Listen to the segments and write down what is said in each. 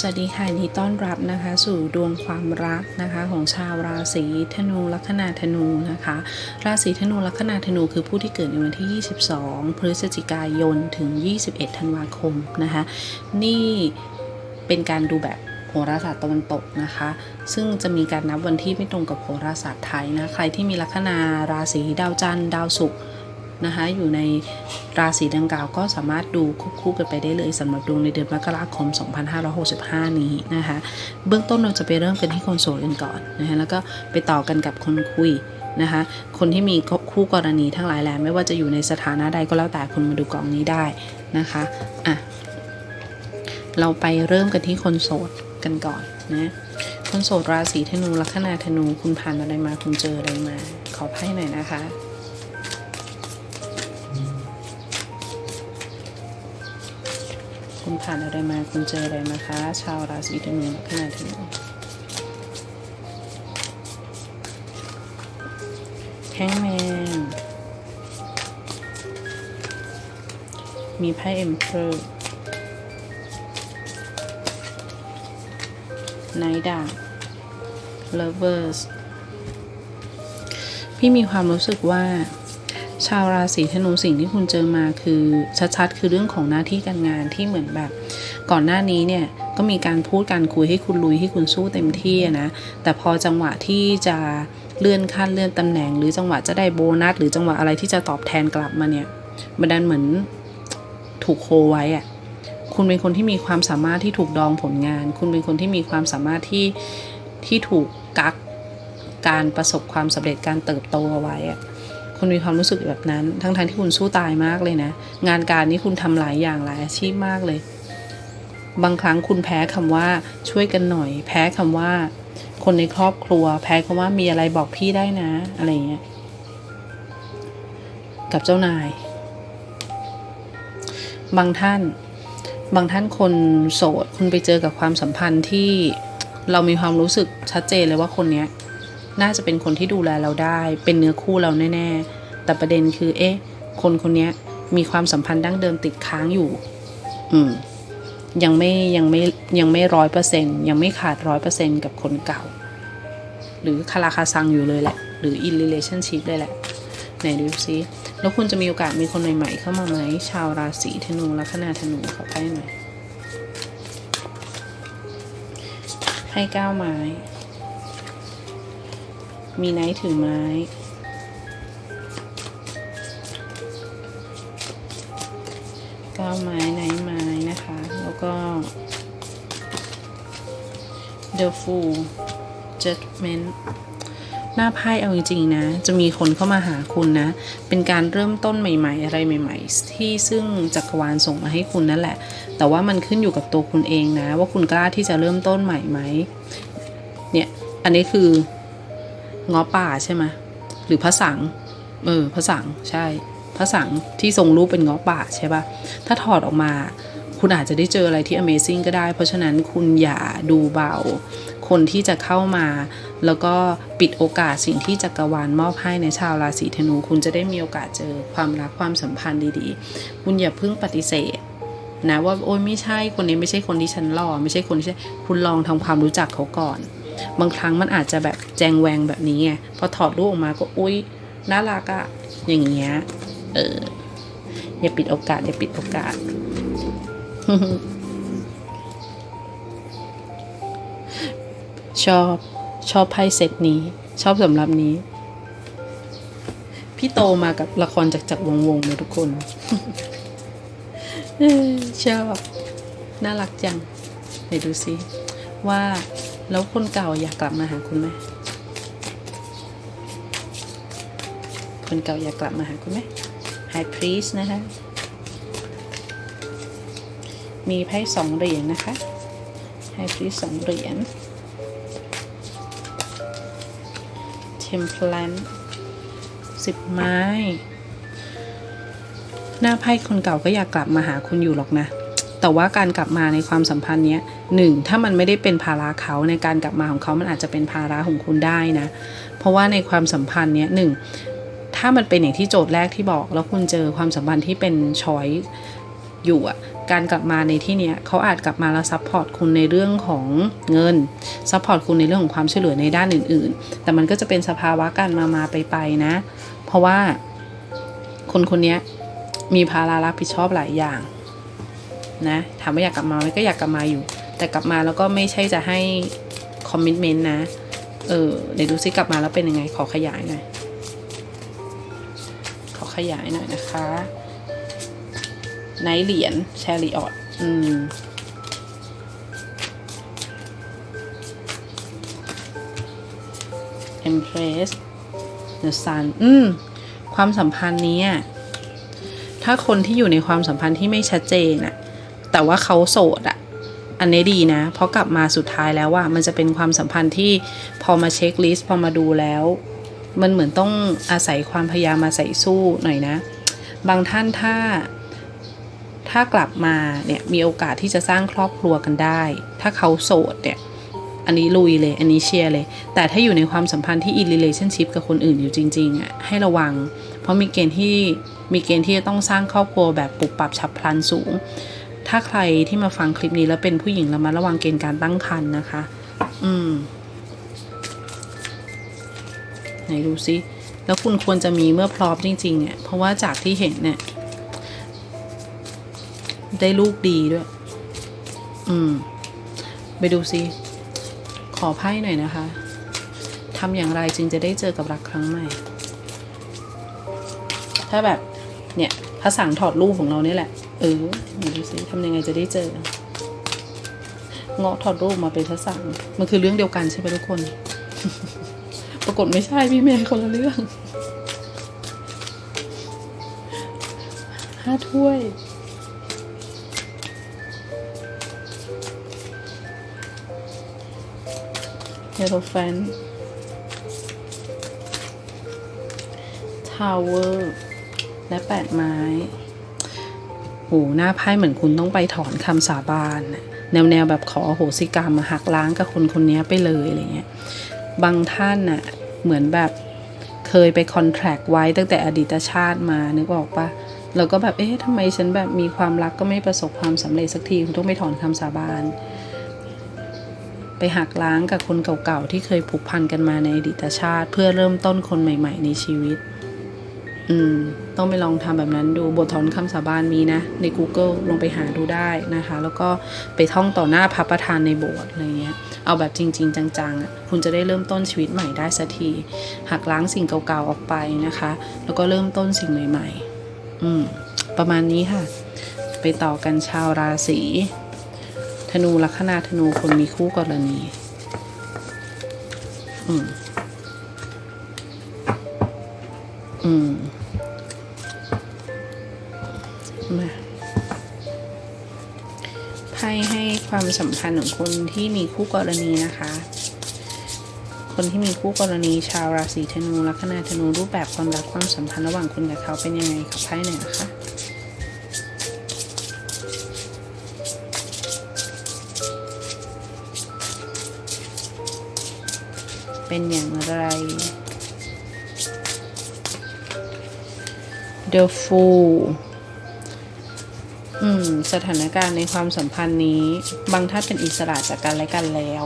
สวัสดีค่ะยินดีต้อนรับนะคะ สู่ดวงความรักนะคะ ของชาวราศีธนูลัคนาธนูนะคะ ราศีธนูลัคนาธนูคือผู้ที่เกิดในวันที่ 22 พฤศจิกายนถึง 21 ธันวาคมนะคะ นี่เป็นการดูแบบโหราศาสตร์ตะวันตกนะคะ ซึ่งจะมีการนับวันที่ไม่ตรงกับโหราศาสตร์ไทยนะ ใครที่มีลัคนาราศีดาวจันทร์ดาวศุกร์ นะคะอยู่ในราศีดังกล่าวก็สามารถดูควบคู่กันไปได้เลยสำหรับดวงในเดือนมกราคม 2565 นี้นะคะเบื้องต้นเราจะไปเริ่มกันที่คนโสดกันก่อนนะคะแล้วก็ไปต่อกันกับคนคุยนะคะคนที่มีคู่กรณีทั้งหลายแหละไม่ว่าจะอยู่ในสถานะใดก็แล้วแต่คุณมาดูกองนี้ได้นะคะอะเราไปเริ่มกันที่คนโสดกันก่อนนะคนโสดราศีธนูลัคนาธนูคุณผ่านอะไรมาคุณเจออะไรมา ขอไพ่หน่อยนะคะ คุณผ่านอะไรมาคุณเจออะไรมาคะ ชาวราศีธนูลัคนาธนูแฮงแมน มีไพ่เอ็มเพอร์ไนดาเลเวอร์สพี่มีความรู้สึกว่า ชาวราศีธนูสิ่งที่คุณเจอมาคือชัดๆ คือเรื่องของหน้าที่การงานที่เหมือนแบบ ก่อนหน้านี้เนี่ยก็มีการพูดการคุยให้คุณลุยให้คุณสู้เต็มที่นะแต่พอจังหวะที่จะเลื่อนขั้นเลื่อนตำแหน่ง หรือจังหวะจะได้โบนัส หรือจังหวะอะไรที่จะตอบแทนกลับมาเนี่ยมันดันเหมือนถูกโคไว้อะคุณเป็นคนที่มีความสามารถที่ถูกดองผลงาน คุณเป็นคนที่มีความสามารถที่ที่ถูกกักการประสบความสำเร็จการเติบโตเอาไว้อะ คุณมีความรู้สึกแบบนั้น ทั้งๆทที่คุณสู้ตายมากเลยนะ งานการนี้คุณทำหลายอย่างหลายอาชีพมากเลย บางครั้งคุณแพ้คำว่าช่วยกันหน่อย แพ้คำว่า คนในครอบครัว แพ้คำว่ามีอะไรบอกพี่ได้นะ อะไรเงี้ย กับเจ้านาย บางท่าน บางท่านคนโสด คุณไปเจอกับความสัมพันธ์ที่เรามีความรู้สึกชัดเจนเลยว่าคนเนี้ย น่าจะเป็นคนที่ดูแลเราได้ เป็นเนื้อคู่เราแน่ ๆ แต่ประเด็นคือ เอ๊ะ คนคนนี้มีความสัมพันธ์ดั้งเดิมติดค้างอยู่ อืม ยังไม่ยังไม่ยังไม่ร้อยเปอร์เซ็นยังไม่ขาดร้อยเปอร์เซ็นกับคนเก่า หรือคาราคาซังอยู่เลยแหละ หรือ in relationship เลยแหละ ไหนดูซิแล้วคุณจะมีโอกาสมีคนใหม่ๆเข้ามาไหม ชาวราศีธนูลัคนาธนูขอไพ่หน่อยให้เก้าไม้ มีไนท์ถือไม้ เก้าไม้ไนท์ไม้นะคะ แล้วก็ The Fool Judgment หน้าไพ่เอาจริงๆนะ จะมีคนเข้ามาหาคุณนะ เป็นการเริ่มต้นใหม่ๆ อะไรใหม่ๆ ที่ซึ่งจักรวาลส่งมาให้คุณนั่นแหละ แต่ว่ามันขึ้นอยู่กับตัวคุณเองนะ ว่าคุณกล้าที่จะเริ่มต้นใหม่ไหม เนี่ย อันนี้คือ ง้อป่าใช่ไหมหรือพระสังเออพระสังใช่ พระสังที่ทรงรูปเป็นง้อป่าใช่ปะถ้าถอดออกมา คุณอาจจะได้เจออะไรที่ Amazing ก็ได้ เพราะฉะนั้นคุณอย่าดูเบา คนที่จะเข้ามา แล้วก็ปิดโอกาสสิ่งที่จักรวาลมอบให้ในชาวราศีธนู คุณจะได้มีโอกาสเจอความรักความสัมพันธ์ดีๆ คุณอย่าเพิ่งปฏิเสธนะว่าโอ้ยไม่ใช่คนนี้ไม่ใช่คนที่ฉันรอ ไม่ใช่คนที่ใช่คุณลองทำความรู้จักเขาก่อน บางครั้งมันอาจจะแบบแจงแวงแบบนี้ไงพอถอดรูปออกมาก็อุ้ยน่ารักอะอย่างเงี้ยเอออย่าปิดโอกาสอย่าปิดโอกาส ชอบชอบไพ่เซตนี้ ชอบสำหรับนี้ พี่โตมากับละครจากจักรวงวงเลยทุกคนชอบ น่ารักจัง ไหนดูซิว่า แล้วคนเก่าอยากกลับมาหาคุณไหม คนเก่าอยากกลับมาหาคุณไหม High Priest นะคะ มีไพ่สองเหรียญนะคะ High Priest สองเหรียญ Temperance สิบไม้ หน้าไพ่คนเก่าก็อยากกลับมาหาคุณอยู่หรอกนะ แต่ว่าการกลับมาในความสัมพันธ์เนี้ย หนึ่งถ้ามันไม่ได้เป็นภาระเขาในการกลับมาของเขามันอาจจะเป็นภาระของคุณได้นะ เพราะว่าในความสัมพันธ์เนี้ยหนึ่งถ้ามันเป็นอย่างที่โจทย์แรกที่บอก แล้วคุณเจอความสัมพันธ์ที่เป็นช้อยอยู่อะการกลับมาในที่เนี้ยเขาอาจกลับมาแล้วซัพพอร์ตคุณในเรื่องของเงินซัพพอร์ตคุณในเรื่องของความช่วยเหลือในด้านอื่น ๆ แต่มันก็จะเป็นสภาวะการมามาไปไปนะ เพราะว่าคนคนนี้มีภาระรับผิดชอบหลายอย่างนะถามว่าอยากกลับมาไหมก็อยากกลับมาอยู่ แต่กลับมาแล้วก็ไม่ใช่จะให้คอมมิชเมนต์นะ เออเดี๋ยวดูซิกลับมาแล้วเป็นยังไงขอขยายหน่อย ขอขยายหน่อยนะคะไนเหรียญแชริออตอืม Empress The Sun อืมความสัมพันธ์นี้ถ้าคนที่อยู่ในความสัมพันธ์ที่ไม่ชัดเจนอะแต่ว่าเขาโสดอะ อันนี้ดีนะ เพราะกลับมาสุดท้ายแล้วว่ามันจะเป็นความสัมพันธ์ที่พอมาเช็คลิสต์พอมาดูแล้ว มันเหมือนต้องอาศัยความพยายามมาใส่สู้หน่อยนะ บางท่านถ้า ถ้ากลับมาเนี่ยมีโอกาสที่จะสร้างครอบครัวกันได้ ถ้าเขาโสดเนี่ยอันนี้ลุยเลย อันนี้เชียร์เลย แต่ถ้าอยู่ในความสัมพันธ์ที่ in relationship กับคนอื่นอยู่จริงๆอะให้ระวัง เพราะมีเกณฑ์ที่มีเกณฑ์ที่จะต้องสร้างครอบครัวแบบปรับปรับฉับพลันสูง ถ้าใครที่มาฟังคลิปนี้แล้วเป็นผู้หญิงระมัดระวังเกณฑ์การตั้งครรภ์นะคะ อืม ไหนดูซิแล้วคุณควรจะมีเมื่อพร้อมจริงๆอะเพราะว่าจากที่เห็นเนี่ย ได้ลูกดีด้วย อืม ไปดูซิ ขอไพ่หน่อยนะคะทำอย่างไรจึงจะได้เจอกับรักครั้งใหม่ ถ้าแบบ เนี่ยพระสังถอดรูปของเราเนี่ยแหละ เออไหนดูซิทำยังไงจะได้เจอ เงาะถอดรูปมาเป็นพระสังมันคือเรื่องเดียวกันใช่ไหมทุกคน ปรากฏไม่ใช่พี่เมย์คนละเรื่องห้าถ้วยเฮโรแฟนทาวเวอร์ และแปดไม้ หหน้าไพ่เหมือนคุณต้องไปถอนคำสาบานแนวแนวแบบขอโหสิกรรมมาหักล้างกับคนคนนี้ไปเลยอะไรเงี้ยบางท่านน่ะเหมือนแบบเคยไปคอนแทรคไว้ตั้งแต่อดีตชาติมานึกออกปะแล้วก็แบบเอ๊ะทำไมฉันแบบมีความรักก็ไม่ประสบความสำเร็จสักทีคุณต้องไปถอนคำสาบานไปหักล้างกับคนเก่าๆที่เคยผูกพันกันมาในอดีตชาติ เพื่อเริ่มต้นคนใหม่ ๆ ในชีวิต อืม ต้องไปลองทำแบบนั้นดูบทถอนคำสาบานมีนะ ใน Google ลงไปหาดูได้นะคะ แล้วก็ไปท่องต่อหน้าพระประธานในโบสถ์อะไรเงี้ย เอาแบบจริง ๆ จังๆอะคุณจะได้เริ่มต้นชีวิตใหม่ได้สักที หักล้างสิ่งเก่าๆออกไปนะคะ แล้วก็เริ่มต้นสิ่งใหม่ ๆ อืม ประมาณนี้ค่ะ ไปต่อกันชาวราศีธนูลัคนาธนูคนมีคู่กรณี อืม อืมมาไพ่ให้ความสัมพันธ์ของคนที่มีคู่กรณีนะคะ คนที่มีคู่กรณีชาวราศีธนูลัคนาธนูรูปแบบความรักความสัมพันธ์ระหว่างคุณกับเขาเป็นยังไงขอไพ่หน่อยนะคะเป็นอย่างไร The Fool อืม สถานการณ์ในความสัมพันธ์นี้ บางท่านเป็นอิสระจากกันและกันแล้ว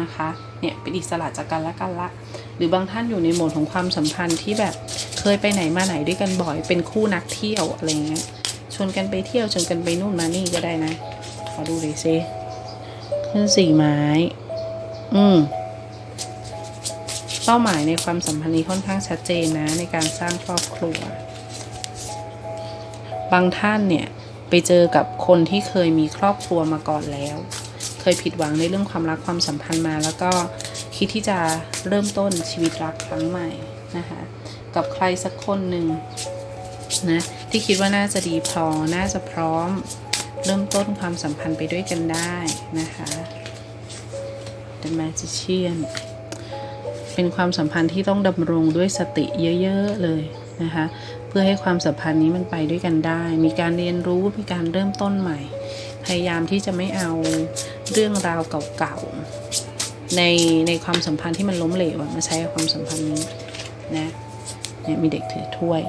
นะคะ เนี่ยเป็นอิสระจากกันและกันละ หรือบางท่านอยู่ในโหมดของความสัมพันธ์ที่แบบเคยไปไหนมาไหนด้วยกันบ่อย เป็นคู่นักเที่ยวอะไรเงี้ย ชวนกันไปเที่ยวชวนกันไปนู่นมานี่ก็ได้นะ ขอดูเลยซิขึ้นสี่ไม้ อืมเป้าหมายในความสัมพันธ์นี้ค่อนข้างชัดเจนนะในการสร้างครอบครัว บางท่านเนี่ยไปเจอกับคนที่เคยมีครอบครัวมาก่อนแล้ว เคยผิดหวังในเรื่องความรักความสัมพันธ์มา แล้วก็คิดที่จะเริ่มต้นชีวิตรักครั้งใหม่นะคะกับใครสักคนหนึ่งนะที่คิดว่าน่าจะดีพอ น่าจะพร้อม เริ่มต้นความสัมพันธ์ไปด้วยกันได้นะคะ The Magician เป็นความสัมพันธ์ที่ต้องดำรงด้วยสติเยอะ ๆ เลยนะคะ พื่อให้ความสัมพันธ์นี้มันไปด้วยกันได้ มีการเรียนรู้มีการเริ่มต้นใหม่ พยายามที่จะไม่เอาเรื่องราวเก่าๆในในความสัมพันธ์ที่มันล้มเหลวมาใช้กับความสัมพันธ์นี้นะเนี่ยมีเด็กถือถ้วย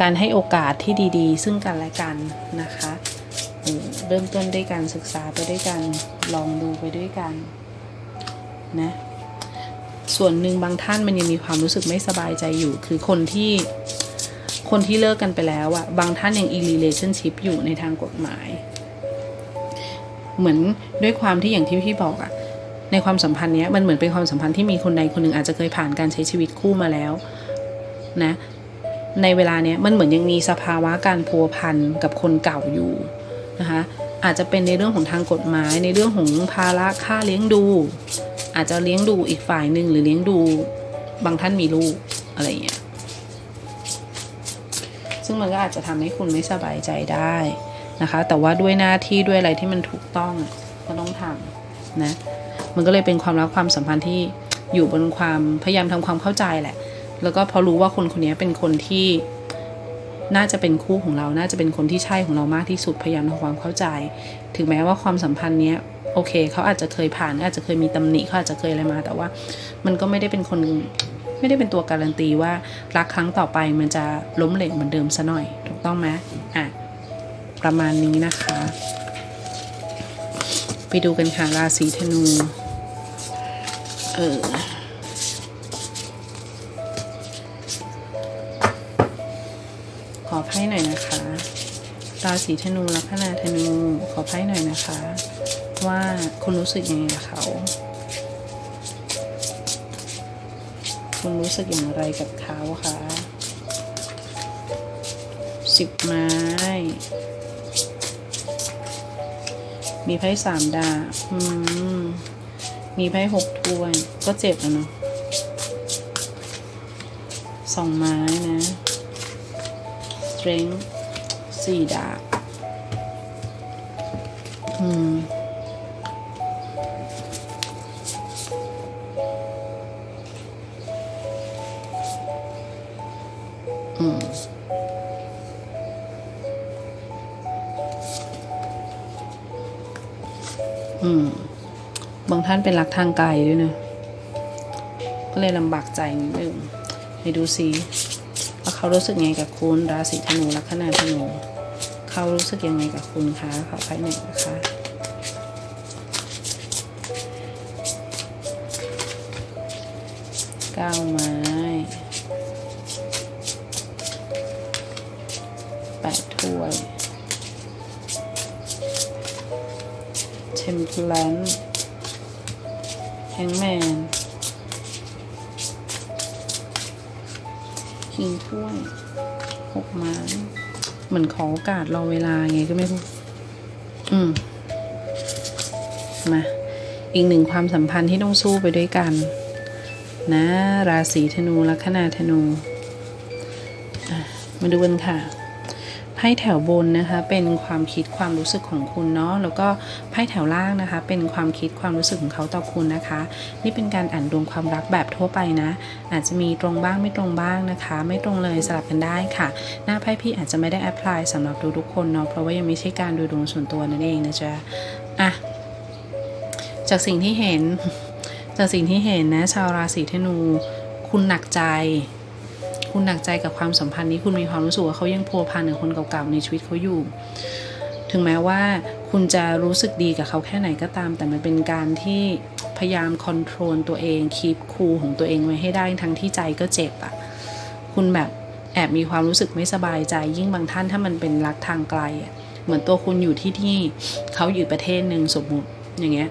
การให้โอกาสที่ดีๆ ซึ่งกันและกันนะคะเออเริ่มต้นด้วยการศึกษาไปด้วยกันลองดูไปด้วยกันนะส่วนหนึ่งบางท่านมันยังมีความรู้สึกไม่สบายใจอยู่ คือคนที่ คนที่เลิกกันไปแล้วอะบางท่านยัง in relationship อยู่ในทางกฎหมาย เหมือนด้วยความที่อย่างที่พี่บอกอะในความสัมพันธ์เนี้ยมันเหมือนเป็นความสัมพันธ์ที่มีคนใดคนหนึ่งอาจจะเคยผ่านการใช้ชีวิตคู่มาแล้วนะในเวลาเนี้ยมันเหมือนยังมีสภาวะการพัวพันกับคนเก่าอยู่นะคะอาจจะเป็นในเรื่องของทางกฎหมาย ในเรื่องของภาระค่าเลี้ยงดู อาจจะเลี้ยงดูอีกฝ่ายหนึ่งหรือเลี้ยงดูบางท่านมีลูกอะไรอย่างเงี้ย ซึ่งมันก็อาจจะทำให้คุณไม่สบายใจได้นะคะ แต่ว่าด้วยหน้าที่ด้วยอะไรที่มันถูกต้องก็ต้องทำนะ มันก็เลยเป็นความรักความสัมพันธ์ที่อยู่บนความพยายามทำความเข้าใจแหละ แล้วก็พอรู้ว่าคนคนนี้เป็นคนที่น่าจะเป็นคู่ของเรา น่าจะเป็นคนที่ใช่ของเรามากที่สุด พยายามทำความเข้าใจ ถึงแม้ว่าความสัมพันธ์เนี้ยโอเค เขาอาจจะเคยผ่าน อาจจะเคยมีตำหนิเขาอาจจะเคยอะไรมา แต่ว่า มันก็ไม่ได้เป็นคน ไม่ได้เป็นตัวการันตีว่ารักครั้งต่อไปมันจะล้มเหลวเหมือนเดิมซะหน่อย ถูกต้องไหมอะ ประมาณนี้นะคะ ไปดูกันค่ะราศีธนู เออขอไพ่หน่อยนะคะ ราศีธนูลัคนาธนู ขอไพ่หน่อยนะคะ ว่าคุณรู้สึกยังไงกับเขา รู้สึกอย่างไรกับเขาคะสิบไม้ มีไพ่สามดาบอืม มีไพ่หกถ้วย ก็เจ็บแล้วเนาะสองไม้นะ strength สี่ดาบอืม ท่านเป็นรักทางไกลด้วยเนะ ก็เลยลำบากใจนิดนึงให้ดูซิว่าเขารู้สึกยังไงกับคุณราศีธนูลัคนาธนูเขารู้สึกยังไงกับคุณคะขอไพ่หนึ่งนะคะเก้าไม้แปดถ้วยเทมเพลน แฮงแมนคิงถ้วยหกไม้เหมือนขอโอกาสรอเวลาไงก็ไม่รู้อืม มา อีกหนึ่งความสัมพันธ์ที่ต้องสู้ไปด้วยกัน นะ ราศีธนูลัคนาธนู มาดูกันค่ะ ไพ่แถวบนนะคะ เป็นความคิดความรู้สึกของคุณเนาะแล้วก็ไพ่แถวล่างนะคะ เป็นความคิดความรู้สึกของเขาต่อคุณนะคะ นี่เป็นการอ่านดวงความรักแบบทั่วไปนะ อาจจะมีตรงบ้างไม่ตรงบ้างนะคะ ไม่ตรงเลยสลับกันได้ค่ะ หน้าไพ่พี่อาจจะไม่ได้แอพพลายสำหรับทุกๆคนเนาะเพราะว่ายังไม่ใช่การดูดวงส่วนตัวนั่นเองนะจ๊ะอะจากสิ่งที่เห็นจากสิ่งที่เห็นนะ ชาวราศีธนู คุณหนักใจ คุณหนักใจกับความสัมพันธ์นี้คุณมีความรู้สึกว่าเขายังพัวพันกับคนเก่าๆในชีวิตเขาอยู่ ถึงแม้ว่าคุณจะรู้สึกดีกับเขาแค่ไหนก็ตาม แต่มันเป็นการที่พยายามคอนโทรลตัวเองคีปคูลของตัวเองไว้ให้ได้ทั้งที่ใจก็เจ็บอะ่ะคุณแบบแอบมีความรู้สึกไม่สบายใจ ยิ่งบางท่านถ้ามันเป็นรักทางไกลอะ่ะเหมือนตัวคุณอยู่ที่ที่เขาอยู่ประเทศหนึ่งสมมุติอย่างเงี้ย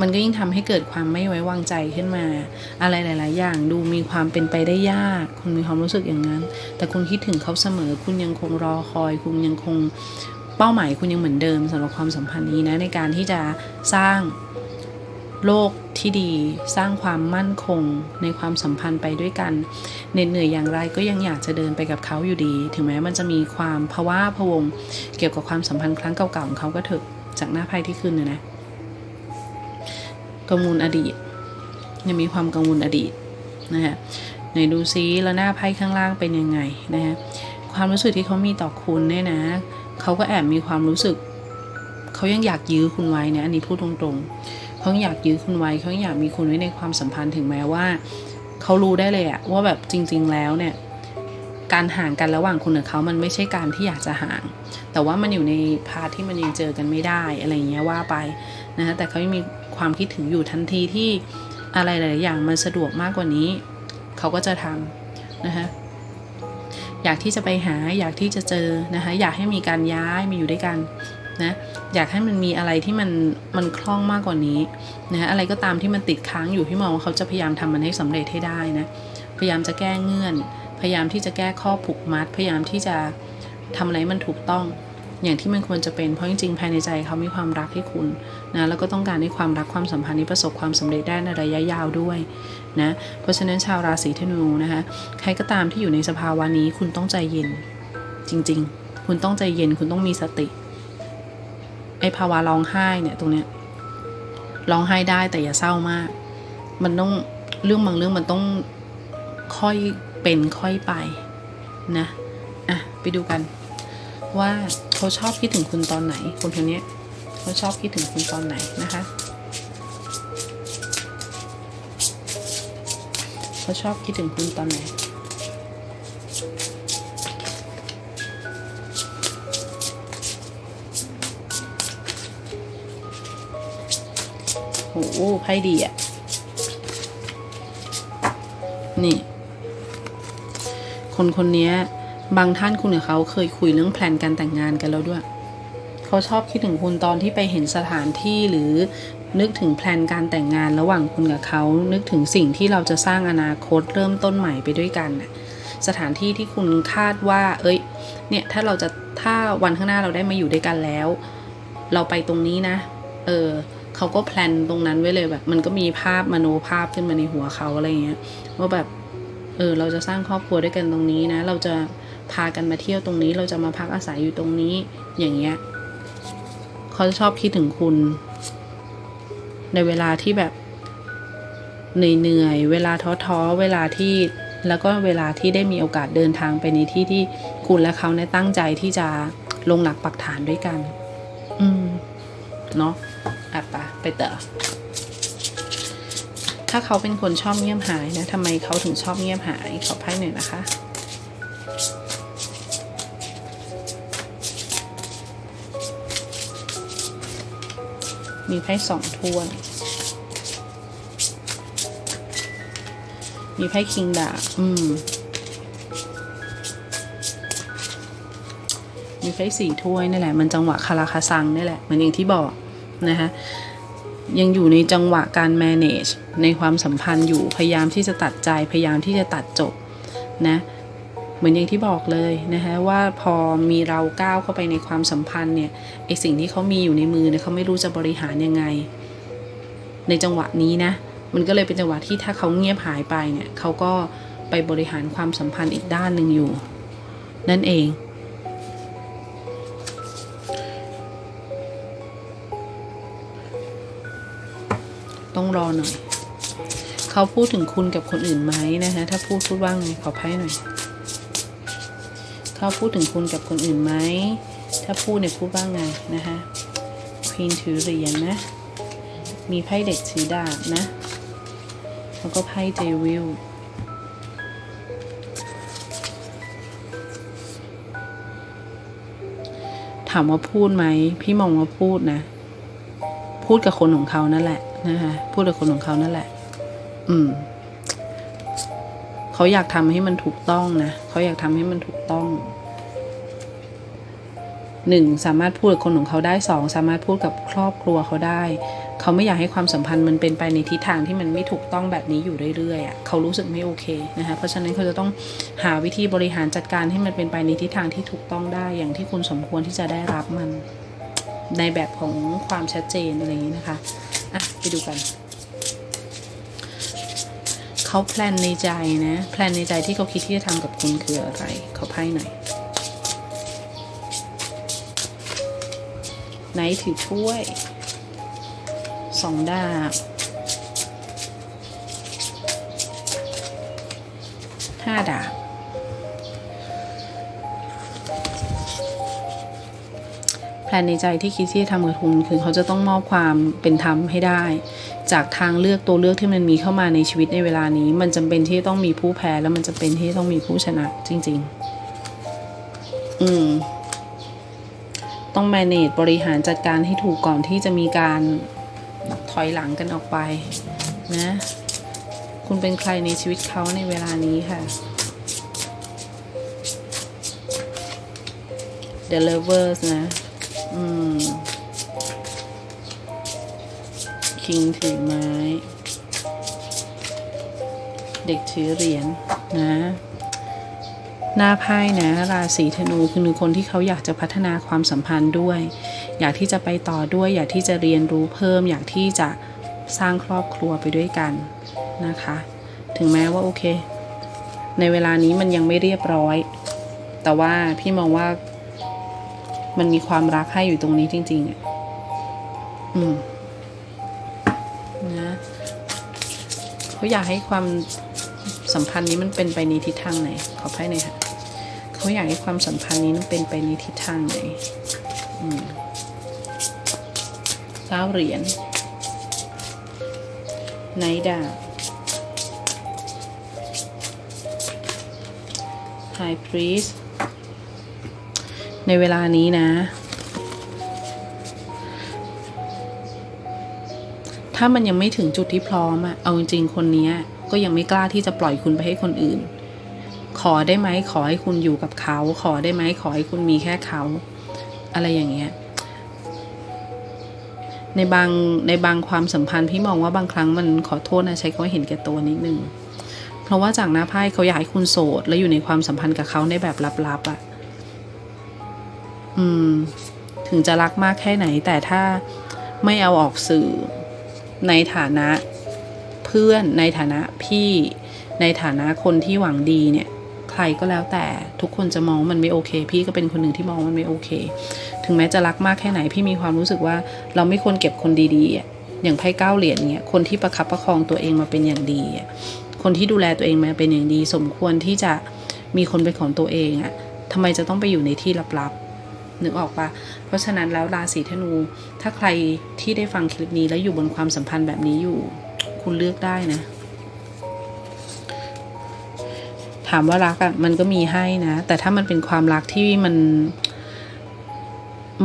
มันก็ยิ่งทำให้เกิดความไม่ไว้วางใจขึ้นมา อะไรหลาย ๆ อย่างดูมีความเป็นไปได้ยาก คุณมีความรู้สึกอย่างนั้น แต่คุณคิดถึงเขาเสมอ คุณยังคงรอคอย คุณยังคงเป้าหมายคุณยังเหมือนเดิมสำหรับความสัมพันธ์นี้นะในการที่จะสร้างโลกที่ดีสร้างความมั่นคงในความสัมพันธ์ไปด้วยกันเหน็ดเหนื่อยอย่างไรก็ยังอยากจะเดินไปกับเขาอยู่ดี ถึงแม้มันจะมีความภาวะพวง เกี่ยวกับความสัมพันธ์ครั้งเก่าๆของเขาก็เถอะจากหน้าไพ่ที่ขึ้นนะนะ กังวลอดีตยังมีความกังวลอดีตนะฮะไหนดูซิแล้วหน้าไพ่ข้างล่างเป็นยังไงนะฮะความรู้สึกที่เขามีต่อคุณเนี่ยนะเขาก็แอบมีความรู้สึกเขายังอยากยื้อคุณไว้นะอันนี้พูดตรงๆเขาอยากยื้อคุณไว้เขาอยากมีคุณไว้ในความสัมพันธ์ถึงแม้ว่าเขารู้ได้เลยอะว่าแบบจริง ๆ แล้วเนี่ยการห่างกันระหว่างคุณกับเขามันไม่ใช่การที่อยากจะห่าง แต่ว่ามันอยู่ในพาร์ทที่มันยังเจอกันไม่ได้อะไรเงี้ยว่าไป นะคะแต่เขายังมีความคิดถึงอยู่ทันทีที่อะไรหลายอย่างมันสะดวกมากกว่านี้ เขาก็จะทำนะคะอยากที่จะไปหาอยากที่จะเจอนะคะอยากให้มีการย้ายมาอยู่ด้วยกันนะอยากให้มันมีอะไรที่มันมันคล่องมากกว่านี้นะอะไรก็ตามที่มันติดค้างอยู่พี่มองว่าเขาจะพยายามทำมันให้สำเร็จให้ได้นะพยายามจะแก้เงื่อน พยายามที่จะแก้ข้อผูกมัด พยายามที่จะทำอะไรมันถูกต้อง อย่างที่มันควรจะเป็นเพราะจริงๆภายในใจเขามีความรักให้คุณนะแล้วก็ต้องการให้ความรักความสัมพันธ์นี้ประสบความสำเร็จได้ในระยะยาวด้วยนะเพราะฉะนั้นชาวราศีธนูนะคะใครก็ตามที่อยู่ในสภาวะนี้คุณต้องใจเย็นจริง ๆ คุณต้องใจเย็นคุณต้องมีสติไอภาวะร้องไห้เนี่ยตรงเนี้ยร้องไห้ได้แต่อย่าเศร้ามาก มันต้องเรื่องบางเรื่องมันต้องค่อยเป็นค่อยไปนะอะไปดูกัน ว่าเขาชอบคิดถึงคุณตอนไหน คนคนนี้เขาชอบคิดถึงคุณตอนไหนนะคะเขาชอบคิดถึงคุณตอนไหนโอ้โหไพ่ดีอะ นี่ คนคนนี้ บางท่านคุณกับเขาเคยคุยเรื่องแพลนการแต่งงานกันแล้วด้วย เขาชอบคิดถึงคุณตอนที่ไปเห็นสถานที่หรือนึกถึงแพลนการแต่งงานระหว่างคุณกับเขา นึกถึงสิ่งที่เราจะสร้างอนาคตเริ่มต้นใหม่ไปด้วยกันน่ะสถานที่ที่คุณคาดว่า เอ้ย เนี่ยถ้าเราจะถ้าวันข้างหน้าเราได้มาอยู่ด้วยกันแล้ว เราไปตรงนี้นะ เออเขาก็แพลนตรงนั้นไว้เลยแบบ มันก็มีภาพมโนภาพขึ้นมาในหัวเขาอะไรเงี้ยว่าแบบ เออ เราจะสร้างครอบครัวด้วยกันตรงนี้นะ เราจะ พากันมาเที่ยวตรงนี้เราจะมาพักอาศัยอยู่ตรงนี้ อย่างเงี้ยเขาจะชอบคิดถึงคุณ ในเวลาที่แบบเหนื่อยๆเวลาท้อๆ เวลาที่แล้วก็เวลาที่ได้มีโอกาสเดินทางไปในที่ที่คุณและเขาเนี่ยตั้งใจที่จะลงหลักปักฐานด้วยกัน อืม เนาะอะปะไปเต่อถ้าเขาเป็นคนชอบเงียบหายนะทำไมเขาถึงชอบเงียบหายขอไพ่หน่อยนะคะ มีไพ่สองถ้วย มีไพ่คิงดาอืม มีไพ่สี่ถ้วยนี่แหละ มันจังหวะคาราคาซังนี่แหละ เหมือนอย่างที่บอกนะคะยังอยู่ในจังหวะการ manage ในความสัมพันธ์อยู่ พยายามที่จะตัดใจ พยายามที่จะตัดจบนะ เหมือนอย่างที่บอกเลยนะคะว่าพอมีเราก้าวเข้าไปในความสัมพันธ์เนี่ย ไอสิ่งที่เขามีอยู่ในมือเนี่ยเขาไม่รู้จะบริหารยังไง ในจังหวะนี้นะ มันก็เลยเป็นจังหวะที่ถ้าเขาเงียบหายไปเนี่ยเขาก็ไปบริหารความสัมพันธ์อีกด้านหนึ่งอยู่ นั่นเอง ต้องรอหน่อยเขาพูดถึงคุณกับคนอื่นไหมนะคะถ้าพูดพูดว่าไงขอไพ่หน่อยเขาพูดถึงคุณกับคนอื่นไหม ถ้าพูดเนี่ยพูดว่าไงนะคะควีนถือเหรียญนะมีไพ่เด็กถือดาบนะ แล้วก็ไพ่เจวิลถามว่าพูดไหม พี่มองว่าพูดนะ พูดกับคนของเขานั่นแหละนะคะ พูดกับคนของเขานั่นแหละ อืมเขาอยากทำให้มันถูกต้องนะ เขาอยากทำให้มันถูกต้อง หนึ่งสามารถพูดกับคนของเขาได้สองสามารถพูดกับครอบครัวเขาได้ เขาไม่อยากให้ความสัมพันธ์มันเป็นไปในทิศทางที่มันไม่ถูกต้องแบบนี้อยู่เรื่อยๆอะเขารู้สึกไม่โอเคนะคะเพราะฉะนั้นเขาจะต้องหาวิธีบริหารจัดการให้มันเป็นไปในทิศทางที่ถูกต้องได้ อย่างที่คุณสมควรที่จะได้รับมัน ในแบบของความชัดเจนอะไรอย่างนี้นะคะอะไปดูกันเขาแพลนในใจนะแพลนในใจที่เขาคิดที่จะทำกับคุณคืออะไรเขาไพ่หน่อย ไหนถือถ้วยสองดาบห้าดาบแพลนในใจที่คิดที่จะทำกับคุณคือเขาจะต้องมอบความเป็นธรรมให้ได้ จากทางเลือกตัวเลือกที่มันมีเข้ามาในชีวิตในเวลานี้ มันจำเป็นที่ต้องมีผู้แพ้แล้วมันจำเป็นที่ต้องมีผู้ชนะจริง ๆ อืม ต้อง manage บริหารจัดการให้ถูกก่อนที่จะมีการถอยหลังกันออกไปนะ คุณเป็นใครในชีวิตเขาในเวลานี้ค่ะ The Lovers นะ อืม คิงถือไม้ เด็กถือเหรียญนะ หน้าไพ่นะราศีธนูคือหนูคนที่เขาอยากจะพัฒนาความสัมพันธ์ด้วย อยากที่จะไปต่อด้วย อยากที่จะเรียนรู้เพิ่ม อยากที่จะสร้างครอบครัวไปด้วยกันนะคะ ถึงแม้ว่าโอเค ในเวลานี้มันยังไม่เรียบร้อย แต่ว่าพี่มองว่ามันมีความรักให้อยู่ตรงนี้จริง ๆอะอืมนะเขาอยากให้ความสัมพันธ์นี้มันเป็นไปในทิศทางไหน ขอไพ่หน่อยค่ะ เขาอยากให้ความสัมพันธ์นี้มันเป็นไปในทิศทางไหนเก้าเหรียญไนดาบ High Priest ในเวลานี้นะ ถ้ามันยังไม่ถึงจุดที่พร้อมอะเอาจริงๆคนนี้ก็ยังไม่กล้าที่จะปล่อยคุณไปให้คนอื่น ขอได้ไหมขอให้คุณอยู่กับเขา ขอได้ไหมขอให้คุณมีแค่เขา อะไรอย่างเงี้ยในบางในบางความสัมพันธ์พี่มองว่าบางครั้งมันขอโทษนะใช้คำว่าเห็นแก่ตัวนิดนึงเพราะว่าจากหน้าไพ่เขาอยากให้คุณโสด และอยู่ในความสัมพันธ์กับเขาในแบบลับๆอะ่ะ อืม ถึงจะรักมากแค่ไหน แต่ถ้าไม่เอาออกสื่อ ในฐานะเพื่อนในฐานะพี่ ในฐานะคนที่หวังดีเนี่ย ใครก็แล้วแต่ทุกคนจะมองมันไม่โอเค พี่ก็เป็นคนหนึ่งที่มองมันไม่โอเค ถึงแม้จะรักมากแค่ไหนพี่มีความรู้สึกว่าเราไม่ควรเก็บคนดีๆอย่างไพ่เก้าเหรียญเนี่ยคนที่ประคับประคองตัวเองมาเป็นอย่างดี คนที่ดูแลตัวเองมาเป็นอย่างดี สมควรที่จะมีคนเป็นของตัวเองอะทำไมจะต้องไปอยู่ในที่ลับๆนึกออกปะเพราะฉะนั้นแล้วราศีธนู ถ้าใครที่ได้ฟังคลิปนี้แล้วอยู่บนความสัมพันธ์แบบนี้อยู่ คุณเลือกได้นะามว่ารักอะ่ะมันก็มีให้นะ แต่ถ้ามันเป็นความรักที่มัน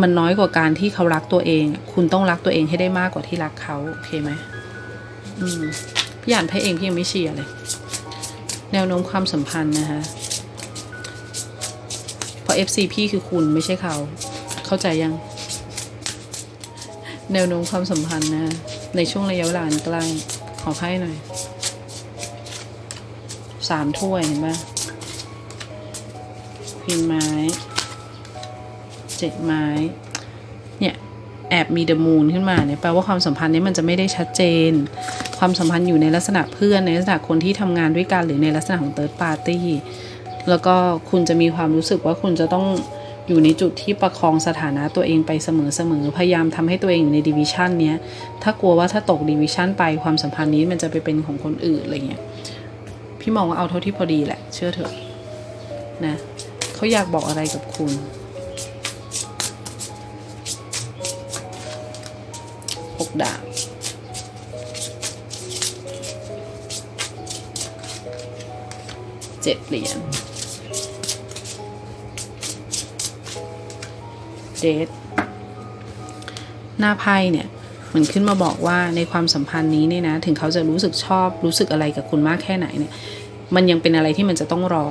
มันน้อยกว่าการที่เขารักตัวเอง คุณต้องรักตัวเองให้ได้มากกว่าที่รักเขาโอเคไหมอืมพี่อ่านไพ่เองพี่ยังไม่เชียร์เลย แนวโน้มความสัมพันธ์นะคะเพราะ FC พี่คือคุณไม่ใช่เขา เข้าใจยัง แนวโน้มความสัมพันธ์นะ ในช่วงระยะเวลานใกล้ขอไพ่หน่อย สามถ้วยเห็นปะพินไม้เจ็ดไม้ เนี่ย แอบมีเดอะมูนขึ้นมาเนี่ยแปลว่าความสัมพันธ์นี้มันจะไม่ได้ชัดเจน ความสัมพันธ์อยู่ในลักษณะเพื่อนในลักษณะคนที่ทำงานด้วยกันหรือในลักษณะของเติร์ดปาร์ตี้แล้วก็คุณจะมีความรู้สึกว่าคุณจะต้องอยู่ในจุดที่ประคองสถานะตัวเองไปเสมอๆ พยายามทำให้ตัวเองอยู่ในดิวิชันเนี้ย ถ้ากลัวว่าถ้าตกดิวิชันไปความสัมพันธ์นี้มันจะไปเป็นของคนอื่นอะไรเงี้ย พี่มองว่าเอาเท่าที่พอดีแหละ เชื่อเถอะนะเขาอยากบอกอะไรกับคุณ หกดาบเจ็ดเหรียญเดทหน้าไพ่เนี่ย เหมือนขึ้นมาบอกว่าในความสัมพันธ์นี้เนี่ยนะถึงเขาจะรู้สึกชอบรู้สึกอะไรกับคุณมากแค่ไหนเนี่ยมันยังเป็นอะไรที่มันจะต้องรอ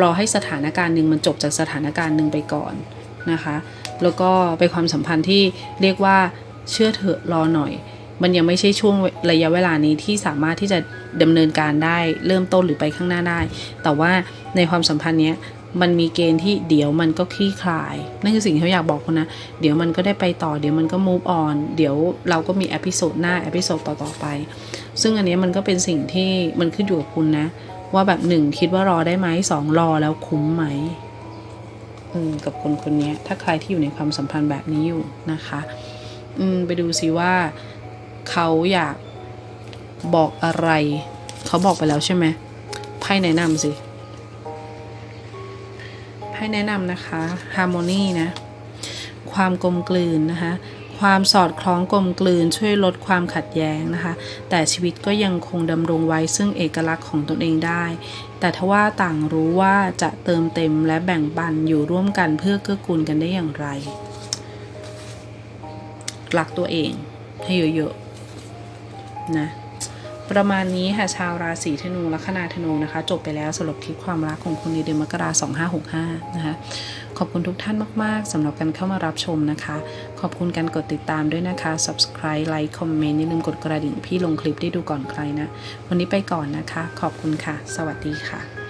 รอให้สถานการณ์หนึ่งมันจบจากสถานการณ์หนึ่งไปก่อนนะคะ แล้วก็เป็นความสัมพันธ์ที่เรียกว่าเชื่อเถอะรอหน่อย มันยังไม่ใช่ช่วงระยะเวลานี้ที่สามารถที่จะดำเนินการได้เริ่มต้นหรือไปข้างหน้าได้ แต่ว่าในความสัมพันธ์เนี้ย มันมีเกณฑ์ที่เดี๋ยวมันก็คลี่คลาย นั่นคือสิ่งที่เขาอยากบอกคุณนะ เดี๋ยวมันก็ได้ไปต่อ เดี๋ยวมันก็ move on เดี๋ยวเราก็มีเอพิโซดหน้าเอพิโซดต่อๆไป ซึ่งอันนี้มันก็เป็นสิ่งที่มันขึ้นอยู่กับคุณนะ ว่าแบบหนึ่งคิดว่ารอได้ไหมสองรอแล้วคุ้มไหมอืมกับคนคนนี้ถ้าใครที่อยู่ในความสัมพันธ์แบบนี้อยู่นะคะอืมไปดูซิว่าเขาอยากบอกอะไร เขาบอกไปแล้วใช่ไหมไพ่แนะนำสิ ไพ่แนะนำนะคะ Harmony นะ ความกลมกลืนนะคะ ความสอดคล้องกลมกลืนช่วยลดความขัดแย้งนะคะ แต่ชีวิตก็ยังคงดำรงไว้ซึ่งเอกลักษณ์ของตนเองได้ แต่ทว่าต่างรู้ว่าจะเติมเต็มและแบ่งปันอยู่ร่วมกันเพื่อเกื้อกูลกันได้อย่างไรรักตัวเองให้เยอะๆนะ ประมาณนี้ค่ะชาวราศีธนูลัคนาธนูนะคะ จบไปแล้วสำหรับคลิปความรักของคุณในเดือนมกราคม2565นะคะขอบคุณทุกท่านมาก ๆสำหรับการเข้ามารับชมนะคะ ขอบคุณการกดติดตามด้วยนะคะ subscribe like comment อย่าลืมกดกระดิ่งพี่ลงคลิปได้ดูก่อนใครนะ วันนี้ไปก่อนนะคะ ขอบคุณค่ะ สวัสดีค่ะ